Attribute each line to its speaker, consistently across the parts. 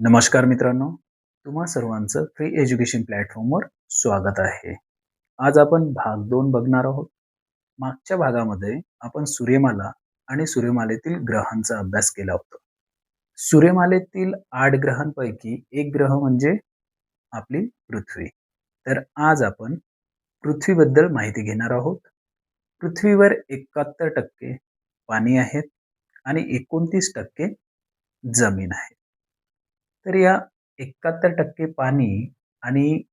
Speaker 1: नमस्कार मित्रांनो तुम्हा सर्वांचं फ्री एज्युकेशन प्लॅटफॉर्मवर स्वागत आहे. आज आपण भाग दोन बघणार आहोत. मागच्या भागामध्ये आपण सूर्यमाला आणि सूर्यमालेतील ग्रहांचा अभ्यास केला होता. सूर्यमालेतील आठ ग्रहांपैकी एक ग्रह म्हणजे आपली पृथ्वी. तर आज आपण पृथ्वीबद्दल माहिती घेणार आहोत. पृथ्वीवर एकाहत्तर टक्के पाणी आहेत आणि एकोणतीस टक्के जमीन आहे. तर या एकाहत्तर टक्के पाणी आणि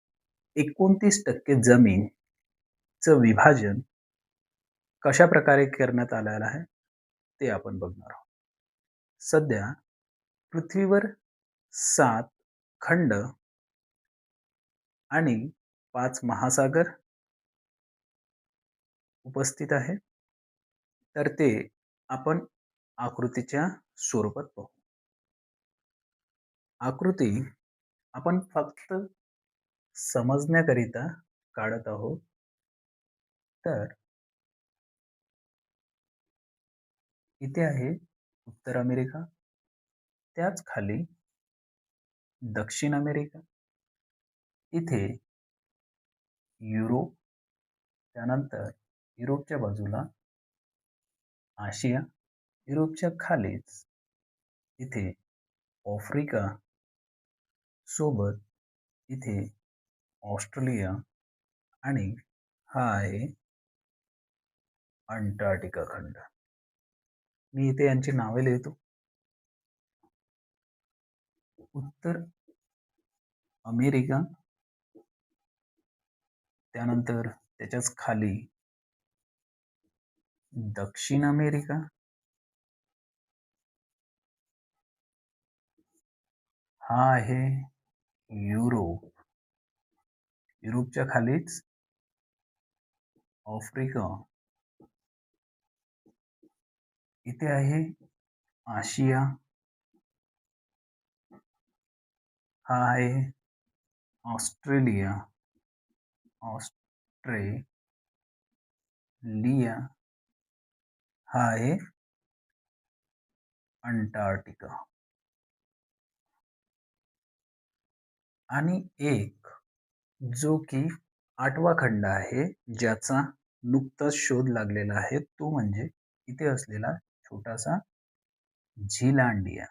Speaker 1: एकोणतीस टक्के जमीनचं विभाजन कशा प्रकारे करण्यात आलेलं आहे ते आपण बघणार आहोत. सध्या पृथ्वीवर सात खंड आणि पाच महासागर उपस्थित आहे. तर ते आपण आकृतीच्या स्वरूपात पाहू. आकृती आपण फक्त समजण्याकरिता काढत आहोत. तर इथे आहे उत्तर अमेरिका. त्याच खाली दक्षिण अमेरिका. इथे युरोप. त्यानंतर युरोपच्या बाजूला आशिया. युरोपच्या खालीच इथे आफ्रिका. सोबत इथे ऑस्ट्रेलिया आणि हा आहे अंटार्क्टिका खंड. मी इथे यांची नावे लिहितो. उत्तर अमेरिका त्यानंतर त्याच्याच खाली दक्षिण अमेरिका हा आहे युरोप युरोपच्या खालीच आफ्रिका. इथे आहे आशिया. हा आहे ऑस्ट्रेलिया. ऑस्ट्रेलिया. हा आहे अंटार्क्टिका. आणि एक जो की आठवा खंड आहे ज्याचा नुकताच शोध लागलेला आहे तो म्हणजे इथे असलेला छोटासा झिलांडिया.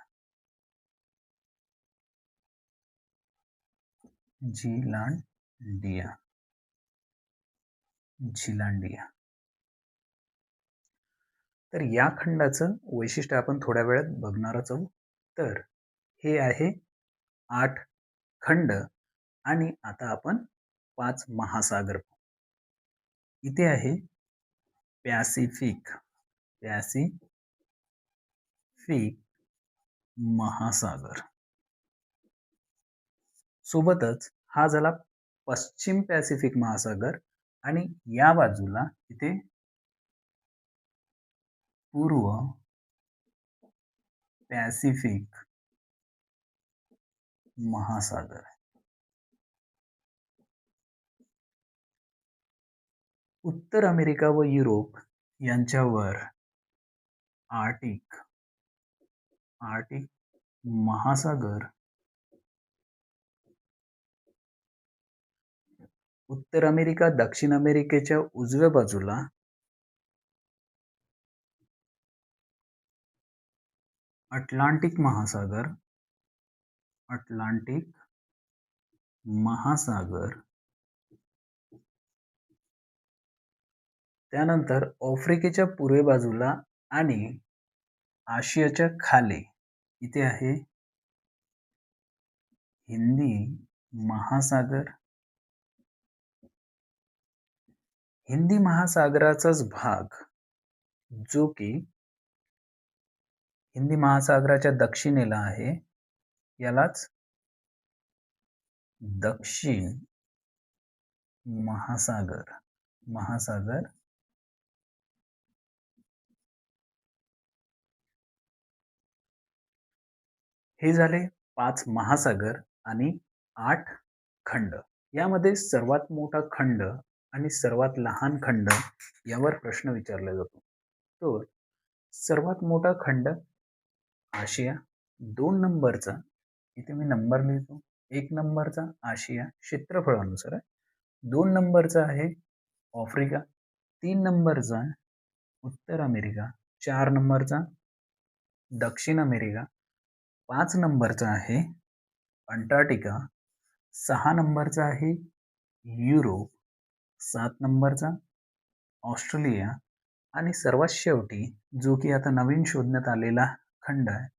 Speaker 1: झिलांडिया. झिलांडिया. तर या खंडाचं वैशिष्ट्य आपण थोड्या वेळात बघणारच आहोत. तर हे आहे आठ खंड आणि आता आपण पाच महासागर इथे आहे पॅसिफिक पॅसिफिक महासागर. सोबतच हा झाला पश्चिम पॅसिफिक महासागर आणि या बाजूला इथे पूर्व पॅसिफिक महासागर उत्तर अमेरिका व युरोप यांच्यावर आर्टिक आर्टिक महासागर उत्तर अमेरिका दक्षिण अमेरिकेच्या उजव्या बाजूला अटलांटिक महासागर अटलांटिक महासागर. त्यानंतर आफ्रिकेच्या पूर्वे बाजूला आणि आशियाच्या खाली. इथे आहे हिंदी महासागर. हिंदी महासागराचाच भाग जो की हिंदी महासागराच्या दक्षिणेला आहे. यालाच दक्षिण महासागर महासागर हे झाले पाच महासागर आणि आठ खंड. यामध्ये सर्वात मोठा खंड आणि सर्वात लहान खंड यावर प्रश्न विचारला जातो. तर सर्वात मोठा खंड आशिया दोन नंबरचा इथे मी नंबर लिहितो. एक नंबरचा आशिया क्षेत्रफळानुसार आहे. दोन नंबरचा आहे आफ्रिका. तीन नंबरचा उत्तर अमेरिका. चार नंबरचा दक्षिण अमेरिका. पाच नंबरचा आहे अंटार्क्टिका. सहा नंबरचा आहे युरोप. सात नंबरचा ऑस्ट्रेलिया. आणि सर्वात शेवटी जो की आता नवीन शोधण्यात आलेला खंड आहे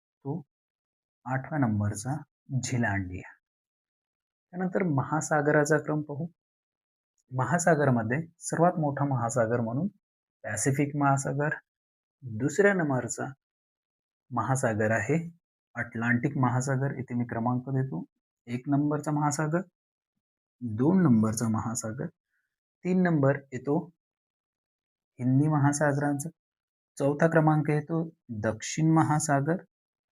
Speaker 1: आठव्या नंबरचा झिलांडिया. त्यानंतर महासागराचा क्रम पाहू. महासागरमध्ये सर्वात मोठा महासागर म्हणून पॅसिफिक महासागर. दुसऱ्या नंबरचा महासागर आहे अटलांटिक महासागर इथे मी क्रमांक देतो. एक नंबरचा महासागर दोन नंबरचा महासागर तीन नंबर येतो हिंदी महासागरांचा. चौथा क्रमांक येतो दक्षिण महासागर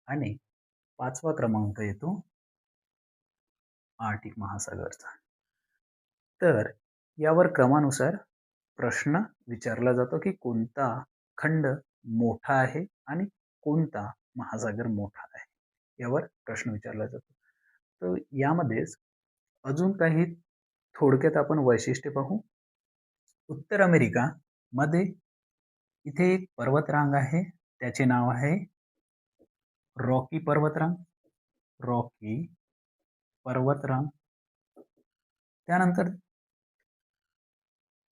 Speaker 1: आणि पाचवा क्रमांक येतो. आर्टिक महासागरचा. तर यावर क्रमानुसार प्रश्न विचारला जातो की कोणता खंड मोठा आहे आणि कोणता महासागर मोठा आहे? यावर प्रश्न विचारला जातो. तर यामध्येच अजून काही थोडक्यात आपण वैशिष्ट्य पाहू. उत्तर अमेरिका मध्ये इथे एक पर्वतरांग आहे. त्याचे नाव आहे रॉकी पर्वतरांग रॉकी पर्वतरांग. त्यानंतर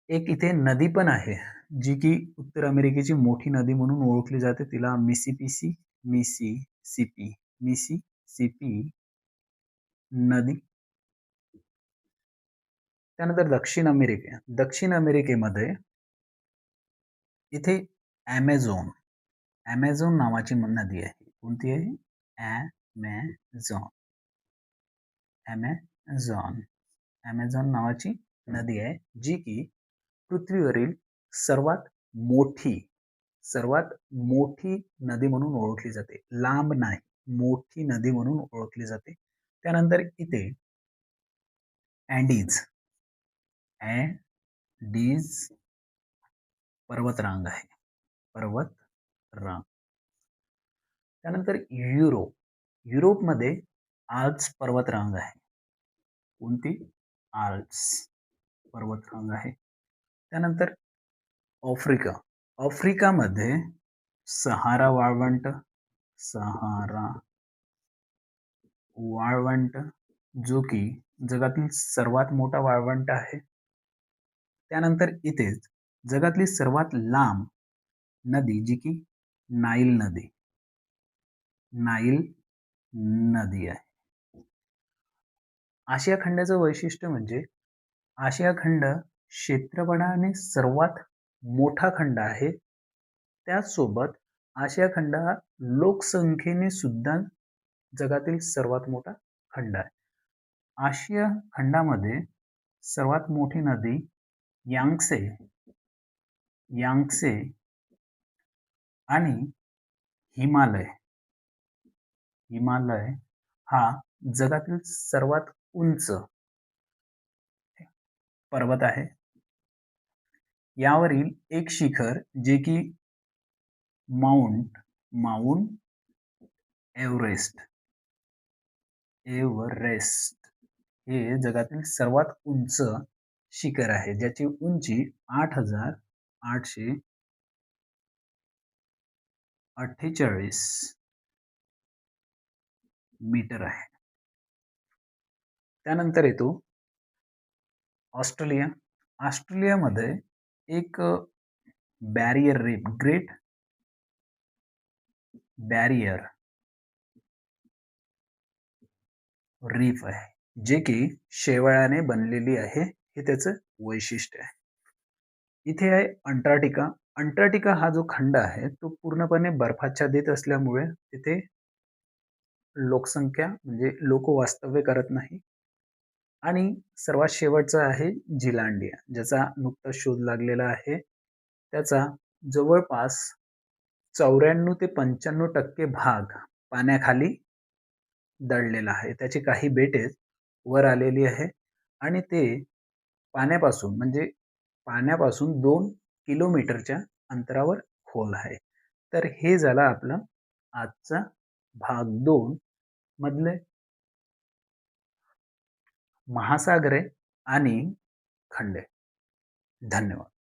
Speaker 1: एक इथे नदी पण आहे जी की उत्तर अमेरिकेची मोठी नदी म्हणून ओळखली जाते. तिला मिसिपिसी मिसी सिपी मिसी सिपी नदी. त्यानंतर दक्षिण अमेरिके दक्षिण अमेरिकेमध्ये इथे ॲमेझॉन ॲमेझॉन नावाची नदी आहे. कोणती आहे ॲमेझॉन ॲमेझॉन ॲमेझॉन नावाची नदी आहे, जी की पृथ्वीवरील सर्वात मोठी सर्वात मोठी नदी म्हणून ओळखली जाते. लांब नाही, मोठी नदी म्हणून ओळखली जाते. त्यानंतर इथे अँडीज अँडीज पर्वतरांग आहे. पर्वत रांग त्यानंतर युरोप. युरोपमध्ये आल्प्स पर्वतरांग आहे. कोणती? आल्प्स पर्वतरांग आहे. त्यानंतर आफ्रिका. आफ्रिकामध्ये सहारा वाळवंट सहारा वाळवंट, जो की जगातील सर्वात मोठा वाळवंट आहे. त्यानंतर इथेच जगातली सर्वात लांब नदी, जी की नाईल नदी. नाईल नदी आहे. आशिया खंडाचं वैशिष्ट्य म्हणजे आशिया खंड क्षेत्रफळाने सर्वात मोठा खंड आहे. त्याचसोबत आशिया खंड हा लोकसंख्येने सुद्धा जगातील सर्वात मोठा खंड आहे. आशिया खंडामध्ये सर्वात मोठी नदी यांगसे यांगसे आणि हिमालय. हिमालय हा जगातील सर्वात उंच पर्वत आहे. यावरील एक शिखर जे की माउंट माउंट एव्हरेस्ट. एव्हरेस्ट हे जगातील सर्वात उंच शिखर आहे ज्याची उंची आठ हजार आठशे अठ्ठेचाळीस. मीटर आहे. त्यानंतर येतो ऑस्ट्रेलिया. ऑस्ट्रेलियामध्ये एक barrier reef great barrier reef आहे. जे की शेवाळ्याने बनलेली आहे. हे त्याचं वैशिष्ट्य आहे. इथे आहे अंटार्क्टिका. अंटार्क्टिका हा जो खंड आहे तो पूर्णपणे बर्फाच्छादित असल्यामुळे तिथे लोकसंख्या म्हणजे लोक वास्तव्य करत नाही. आणि सर्वात शेवटचा आहे जिलांडिया ज्याचा नुकताच शोध लागलेला आहे. त्याचा जवळपास चौऱ्याण्णव ते पंच्याण्णव टक्के भाग पाण्याखाली दडलेला आहे. त्याची काही बेटे वर आलेली आहे आणि ते पाण्यापासून म्हणजे पाण्यापासून दोन किलोमीटरच्या अंतरावर खोल आहे. तर हे झालं आपलं आजचा भाग दोन. मधले महासागरे आणि खंडे. धन्यवाद.